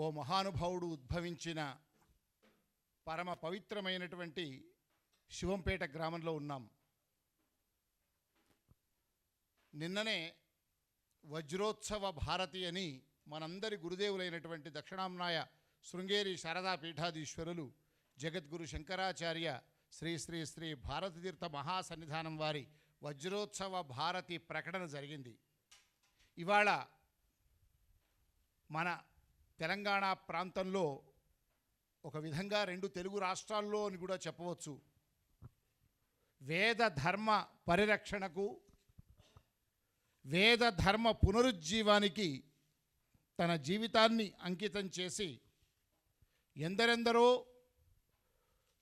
ఓ మహానుభావుడు ఉద్భవించిన పరమ పవిత్రమైనటువంటి శివంపేట గ్రామంలో ఉన్నాం. నిన్ననే వజ్రోత్సవ భారతి అని మనందరి గురుదేవులైనటువంటి దక్షిణాంనాయ శృంగేరి శారదా పీఠాధీశ్వరులు జగద్గురు శంకరాచార్య శ్రీ శ్రీ శ్రీ భారతతీర్థ మహాసన్నిధానం వారి వజ్రోత్సవ భారతి ప్రకటన జరిగింది. ఇవాళ మన తెలంగాణ ప్రాంతంలో ఒక విధంగా రెండు తెలుగు రాష్ట్రాల్లో అని కూడా చెప్పవచ్చు. వేద ధర్మ పరిరక్షణకు వేద ధర్మ పునరుజ్జీవానికి తన జీవితాన్ని అంకితం చేసి ఎందరెందరో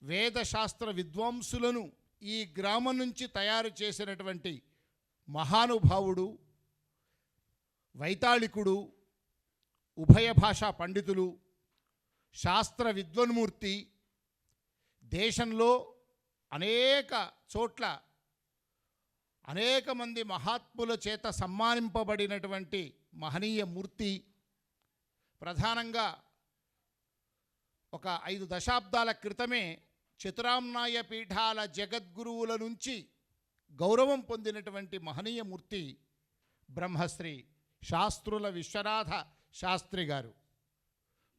వేదశాస్త్ర విద్వాంసులను ఈ గ్రామం నుంచి తయారు చేసినటువంటి మహానుభావుడు వైతాళికుడు ఉభయ భాషా పండితులు శాస్త్ర విద్వన్మూర్తి దేశంలో అనేక చోట్ల అనేక మంది మహాత్ముల చేత సమ్మానింపబడినటువంటి మహనీయ మూర్తి ప్రధానంగా ఒక ఐదు దశాబ్దాల క్రితమే చతురామ్నాయ పీఠాల జగద్గురువుల నుంచి గౌరవం పొందినటువంటి మహనీయ మూర్తి బ్రహ్మశ్రీ శాస్త్రుల విశ్వనాథ శాస్త్రి గారు.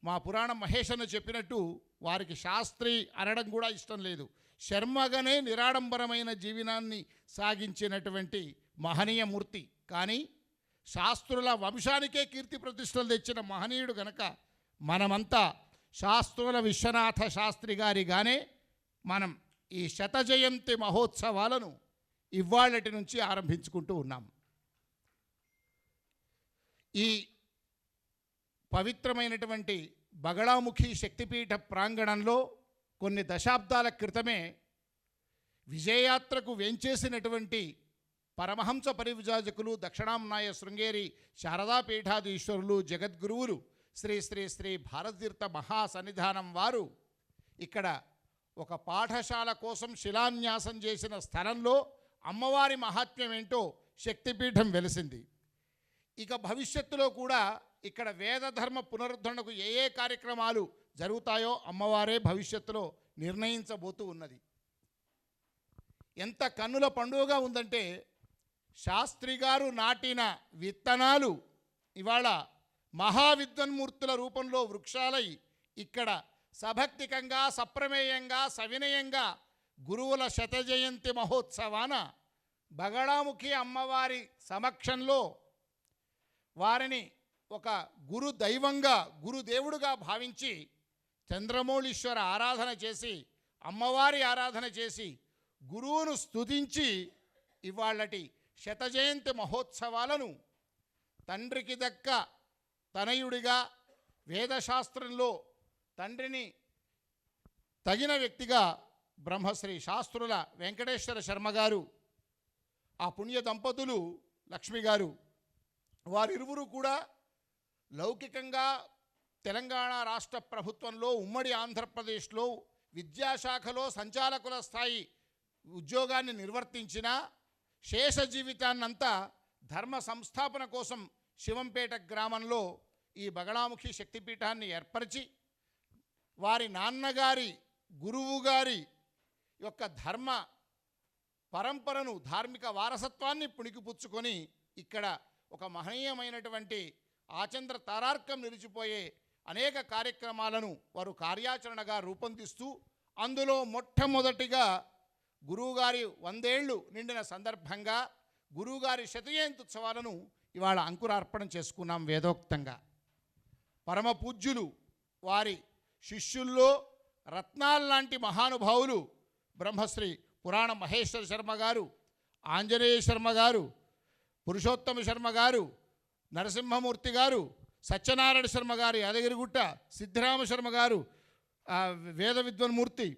మా పురాణ మహేషన్న చెప్పినట్టు వారికి శాస్త్రి అనడం కూడా ఇష్టం లేదు. శర్మగానే నిరాడంబరమైన జీవనాన్ని సాగించినటువంటి మహనీయ మూర్తి. కానీ శాస్త్రుల వంశానికే కీర్తి ప్రతిష్టలు తెచ్చిన మహనీయుడు గనక మనమంతా శాస్త్రుల విశ్వనాథ శాస్త్రి గారిగానే మనం ఈ శతజయంతి మహోత్సవాలను ఇవాళటి నుంచి ఆరంభించుకుంటూ ఉన్నాం. ఈ పవిత్రమైనటువంటి బగళాముఖి శక్తిపీఠ ప్రాంగణంలో కొన్ని దశాబ్దాల క్రితమే విజయయాత్రకు వెంచేసినటువంటి పరమహంస పరివిజాజకులు దక్షిణాంనాయ శృంగేరి శారదాపీఠాధీశ్వరులు జగద్గురువులు శ్రీ శ్రీ శ్రీ భారతీర్థ మహాసన్నిధానం వారు ఇక్కడ ఒక పాఠశాల కోసం శిలాన్యాసం చేసిన స్థలంలో అమ్మవారి మహాత్మ్యం ఏంటో శక్తిపీఠం వెలిసింది. ఇక భవిష్యత్తులో కూడా ఇక్కడ వేదధర్మ పునరుద్ధరణకు ఏ ఏ కార్యక్రమాలు జరుగుతాయో అమ్మవారే భవిష్యత్తులో నిర్ణయించబోతూ ఉన్నది. ఎంత కన్నుల పండుగగా ఉందంటే శాస్త్రి గారు నాటిన విత్తనాలు ఇవాళ మహావిద్వన్మూర్తుల రూపంలో వృక్షాలై ఇక్కడ సభక్తికంగా సప్రమేయంగా సవినయంగా గురువుల శతజయంతి మహోత్సవాన బగడాముఖి అమ్మవారి సమక్షంలో వారిని ఒక గురు దైవంగా గురుదేవుడుగా భావించి చంద్రమౌళీశ్వర ఆరాధన చేసి అమ్మవారి ఆరాధన చేసి గురువును స్తుతించి ఇవాళటి శతజయంతి మహోత్సవాలను తండ్రికి దక్క తనయుడిగా వేదశాస్త్రంలో తండ్రిని తగిన వ్యక్తిగా బ్రహ్మశ్రీ శాస్త్రుల వెంకటేశ్వర శర్మ గారు ఆ పుణ్య దంపతులు లక్ష్మి గారు వారిరువురు కూడా లౌకికంగా తెలంగాణ రాష్ట్ర ప్రభుత్వంలో ఉమ్మడి ఆంధ్రప్రదేశ్లో విద్యాశాఖలో సంచాలకుల స్థాయి ఉద్యోగాన్ని నిర్వర్తించిన శేష జీవితాన్నంతా ధర్మ సంస్థాపన కోసం శివంపేట గ్రామంలో ఈ బగళాముఖి శక్తిపీఠాన్ని ఏర్పరిచి వారి నాన్నగారి గురువు గారి యొక్క ధర్మ పరంపరను ధార్మిక వారసత్వాన్ని పుణికిపుచ్చుకొని ఇక్కడ ఒక మహనీయమైనటువంటి ఆచంద్ర తారార్కం నిలిచిపోయే అనేక కార్యక్రమాలను వారు కార్యాచరణగా రూపొందిస్తూ అందులో మొట్టమొదటిగా గురువుగారి వందేళ్ళు నిండిన సందర్భంగా గురువుగారి శతజయంత్యుత్సవాలను ఇవాళ అంకురార్పణ చేసుకున్నాం వేదోక్తంగా. పరమ పూజ్యులు వారి శిష్యుల్లో రత్నాల్లాంటి మహానుభావులు బ్రహ్మశ్రీ పురాణ మహేశ్వర శర్మ గారు ఆంజనేయ శర్మ గారు పురుషోత్తమ శర్మ గారు నరసింహమూర్తి గారు సత్యనారాయణ శర్మ గారు యాదగిరిగుట్ట సిద్ధిరామ శర్మ గారు వేద విద్వన్మూర్తి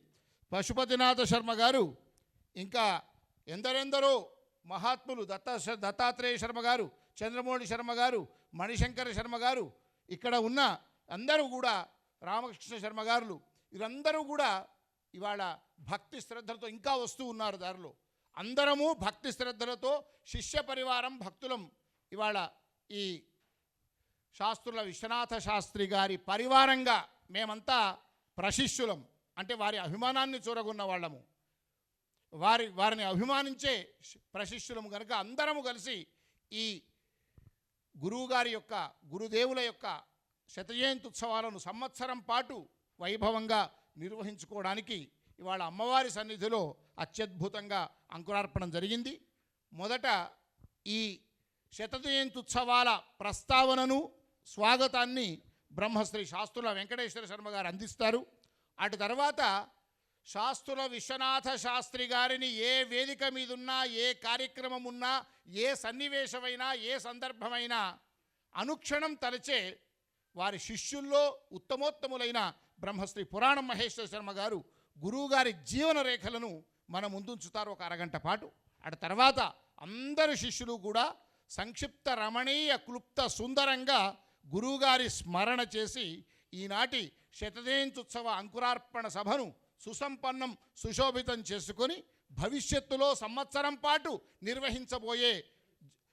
పశుపతినాథ శర్మ గారు ఇంకా ఎందరెందరో మహాత్ములు దత్త దత్తాత్రేయ శర్మ గారు చంద్రమౌళి శర్మ గారు మణిశంకర శర్మ గారు ఇక్కడ ఉన్న అందరూ కూడా రామకృష్ణ శర్మ గారులు వీరందరూ కూడా ఇవాళ భక్తి శ్రద్ధలతో ఇంకా వస్తూ ఉన్నారు దారిలో. అందరము భక్తి శ్రద్ధలతో శిష్య పరివారం భక్తులం ఇవాళ ఈ శాస్త్రుల విశ్వనాథ శాస్త్రి గారి పరివారంగా మేమంతా ప్రశిష్యులం. అంటే వారి అభిమానాన్ని చూరగొన్న వాళ్ళము. వారి వారిని అభిమానించే ప్రశిష్యులము కనుక అందరము కలిసి ఈ గురువుగారి యొక్క గురుదేవుల యొక్క శతజయంతి ఉత్సవాలను సంవత్సరం పాటు వైభవంగా నిర్వహించుకోవడానికి ఇవాళ అమ్మవారి సన్నిధిలో అత్యద్భుతంగా అంకురార్పణం జరిగింది. మొదట ఈ శతజయంతి ప్రస్తావనను స్వాగతాన్ని బ్రహ్మశ్రీ శాస్త్రుల వెంకటేశ్వర శర్మ గారు అందిస్తారు. అటు తర్వాత శాస్త్రుల విశ్వనాథ శాస్త్రి గారిని ఏ వేదిక మీద ఉన్నా ఏ కార్యక్రమం ఉన్నా ఏ సన్నివేశమైనా ఏ సందర్భమైనా అనుక్షణం తలచే వారి శిష్యుల్లో ఉత్తమోత్తములైన బ్రహ్మశ్రీ పురాణం మహేశ్వర శర్మ గారు గురువుగారి జీవన రేఖలను మన ముందుంచుతారు ఒక అరగంట పాటు. అటు తర్వాత అందరు శిష్యులు కూడా సంక్షిప్త రమణీయ క్లుప్త సుందరంగా గురువుగారి స్మరణ చేసి ఈనాటి శతజయంత్యుత్సవ అంకురార్పణ సభను సుసంపన్నం సుశోభితం చేసుకొని భవిష్యత్తులో సంవత్సరం పాటు నిర్వహించబోయే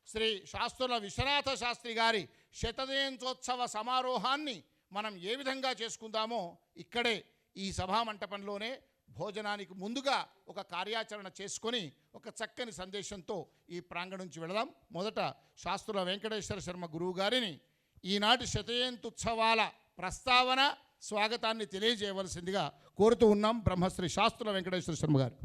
శ్రీ శాస్త్రుల విశ్వనాథ శాస్త్రి గారి శతజయంత్యోత్సవ సమారోహాన్ని మనం ఏ విధంగా చేసుకుందామో ఇక్కడే ఈ సభా మంటపంలోనే భోజనానికి ముందుగా ఒక కార్యాచరణ చేసుకొని ఒక చక్కని సందేశంతో ఈ ప్రాంగణం నుంచి వెళదాం. మొదట శాస్త్రుల వెంకటేశ్వర శర్మ గురువు గారిని ఈనాటి శతయంతుత్సవాల ప్రస్తావన స్వాగతాన్ని తెలియజేయవలసిందిగా కోరుతూ ఉన్నాం బ్రహ్మశ్రీ శాస్త్రుల వెంకటేశ్వర శర్మ గారు.